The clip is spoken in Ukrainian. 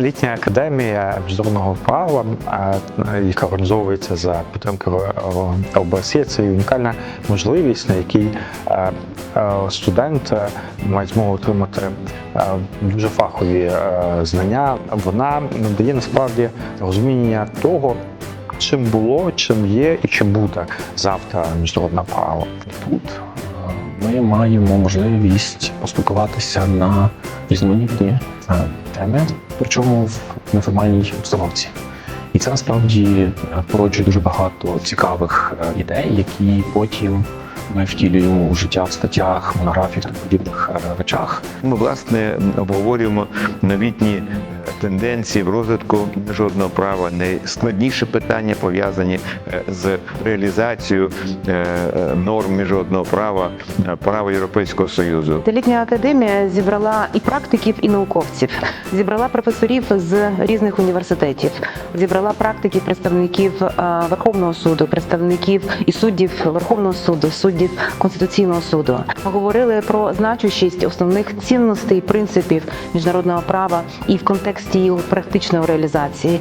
Літня академія міжнародного права, яка організовується за підтримки ОБСЄ, це унікальна можливість, на якій е, е, мають змогу отримати е, дуже фахові е, знання. Вона надає насправді розуміння того. Чим було, чим є і чим буде завтра міжнародне право Тут ми маємо можливість поспілкуватися на різноманітні е, теми, причому в неформальній обстановці. І це насправді е, породжує дуже багато цікавих е, ідей, які потім ми втілюємо у життя в статтях, монографіях та подібних речах. Ми власне обговорюємо новітні тенденції в розвитку міжнародного права, найскладніші питання пов'язані е, з реалізацією е, е, норм міжнародного права, права Європейського Союзу. Літня академія зібрала і практиків, і науковців, зібрала професорів з різних університетів, зібрала практиків, представників Верховного суду, представників і суддів Верховного суду, суддів Конституційного суду. Говорили про значущість основних цінностей принципів міжнародного права і в контексті його практичної реалізації.